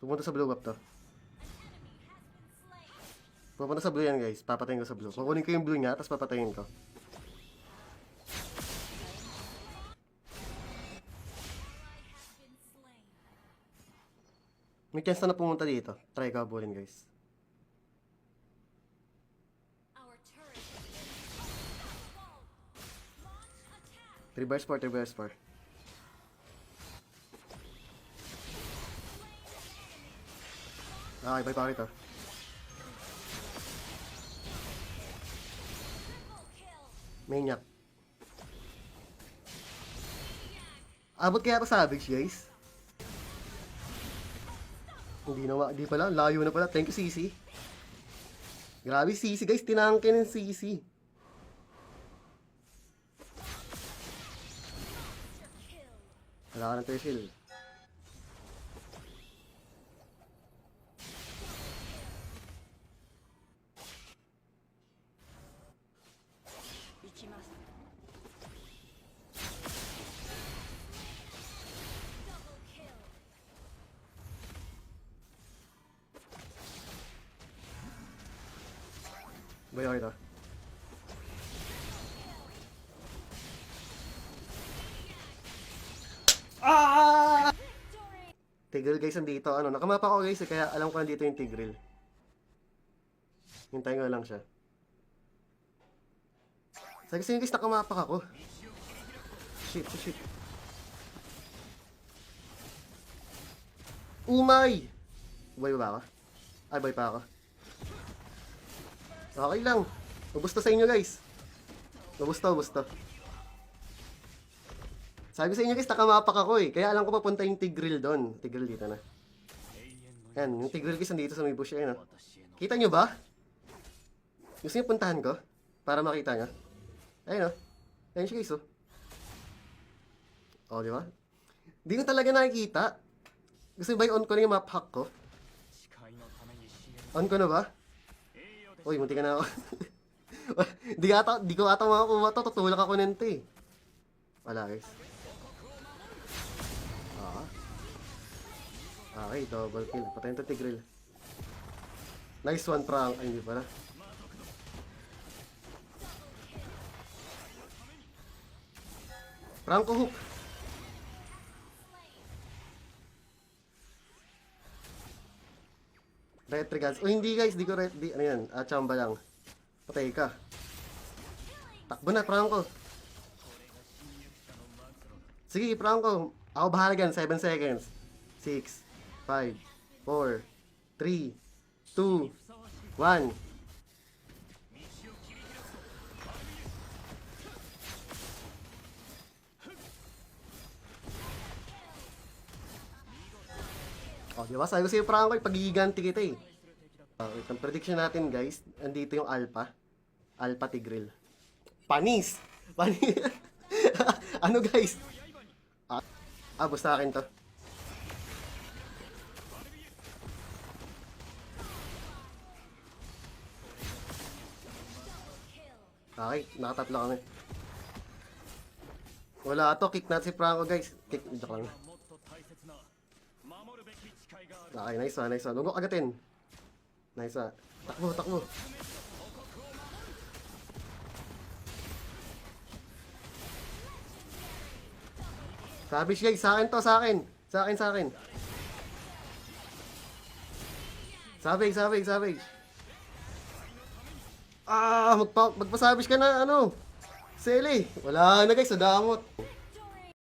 Pupunta sa blue buff to. Pupunta sa blue yan guys. Papatayin ko sa blue. Kukunin ko yung blue niya, tapos papatayin ko. May chance na pumunta dito. Try ka abulin guys. Reverse 4, reverse 4. Okay, bye pa ito. Kill. Maniac. Abot kaya pa Savage, guys? Hindi na, hindi pala. Layo na pala. Thank you, CC. Grabe, CC, guys. Tinangkin ng CC. Wala ka ng Tersil. Bayo ito. Ah! Tigril guys, andito. Ano, nakamapa ko guys, eh, kaya alam ko nandito yung Tigril. Hintayin ko lang siya. Sabi kasi guys, nakamapak ako. Shit, shit, shit. Umay! Buhay ba ako? Ay, buhay pa ako. Okay lang. Ubus sa inyo guys. Ubus to, ubus. Sabi sa inyo guys, nakamapak ako eh. Kaya alam ko papunta yung Tigril doon. Tigril dito na. Yan, yung Tigril guys nandito sa may bush ayun. oh. Kita nyo ba? Gusto niyo puntahan ko? Para makita nyo? Ayun oh. Ayun siya guys oh. Oh, di ba? Di ko talaga nakikita. Gusto niyo ba i-on ko na yung map hack ko? On ko na ba? Uy, munti ka na ako. di, ata, di ko ata makakuha to. Tutulak ako nito eh. Wala guys. Ah. Okay, double kill. Patayin to Tigril. Nice one, Frank. Ay, hindi pala. Franco hook. Red Regards. Oh, hindi guys. Di ko. Di, ano yan? Ah, chamba lang. Patay ka. Takbo na, Franco. Sige, Franco. Ako bahala dyan. 7 seconds. 6, 5, 4, 3, 2, 1. Oh, di ba? Sabi ko sa'yo, Franco, pagigiganti kita eh. Uh, wait, ang prediction natin, guys, andito yung Alpha. Alpha Tigril. Panis! Panis! ano, guys? Ah, ah basta akin to. Okay, nakatatlo kami. Wala to, kick natin si Franco guys. Kick, joke lang. Okay, nice one, nice one. Huwag ko agatin. Nice one. Takbo, takbo. Savage guys, sa akin to, sa akin. Sa akin, sa akin. Savage, savage, savage. Ah, magpa magpasabis ka na, ano. Seli. Wala na guys, sa damot.